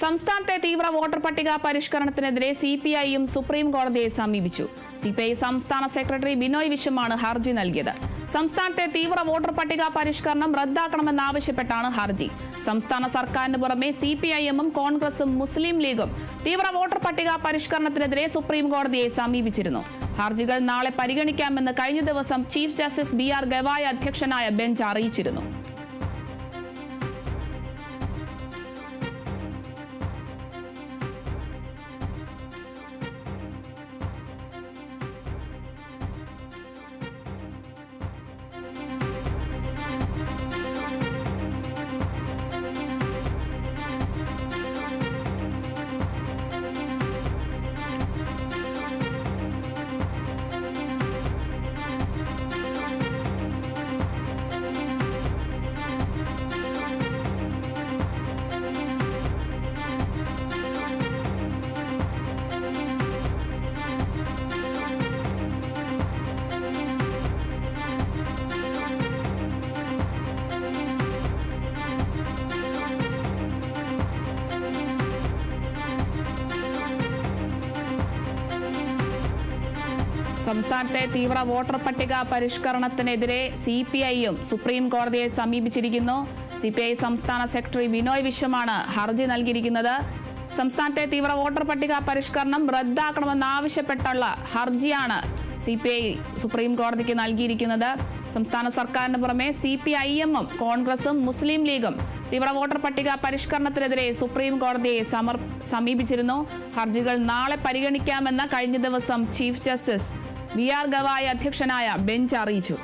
സംസ്ഥാനത്തെ തീവ്ര വോട്ടർ പട്ടിക പരിഷ്കരണത്തിനെതിരെ സി പി ഐയും സുപ്രീം കോടതിയെ സമീപിച്ചു. സി പി ഐ സംസ്ഥാന സെക്രട്ടറി ബിനോയ് വിശ്വമാണ് ഹർജി നൽകിയത്. സംസ്ഥാനത്തെ തീവ്ര വോട്ടർ പട്ടിക പരിഷ്കരണം റദ്ദാക്കണമെന്നാവശ്യപ്പെട്ടാണ് ഹർജി. സംസ്ഥാന സർക്കാരിന് പുറമെ സി പി ഐ എമ്മും കോൺഗ്രസും മുസ്ലിം ലീഗും തീവ്ര വോട്ടർ പട്ടിക പരിഷ്കരണത്തിനെതിരെ സുപ്രീം കോടതിയെ സമീപിച്ചിരുന്നു. ഹർജികൾ നാളെ പരിഗണിക്കാമെന്ന് കഴിഞ്ഞ ദിവസം chief justice B R Gavai അധ്യക്ഷനായ ബെഞ്ച് അറിയിച്ചിരുന്നു. സംസ്ഥാനത്തെ തീവ്ര വോട്ടർ പട്ടിക പരിഷ്കരണത്തിനെതിരെ സി പി ഐയും സുപ്രീം കോടതിയെ സമീപിച്ചിരിക്കുന്നു. സി പി ഐ സംസ്ഥാന സെക്രട്ടറി ബിനോയ് വിശ്വമാണ് ഹർജി നൽകിയിരിക്കുന്നത്. സംസ്ഥാനത്തെ തീവ്ര വോട്ടർ പട്ടിക പരിഷ്കരണം റദ്ദാക്കണമെന്നാവശ്യപ്പെട്ടുള്ള ഹർജിയാണ് സി പി ഐ സുപ്രീം കോടതിക്ക് നൽകിയിരിക്കുന്നത്. സംസ്ഥാന സർക്കാരിന് പുറമെ സി പി ഐ എമ്മും കോൺഗ്രസും മുസ്ലിം ലീഗും തീവ്ര വോട്ടർ പട്ടിക പരിഷ്കരണത്തിനെതിരെ സുപ്രീം കോടതിയെ സമീപിച്ചിരുന്നു. ഹർജികൾ നാളെ പരിഗണിക്കാമെന്ന് കഴിഞ്ഞ ദിവസം chief justice B R Gavai അധ്യക്ഷനായ ബെഞ്ച് അറിയിച്ചു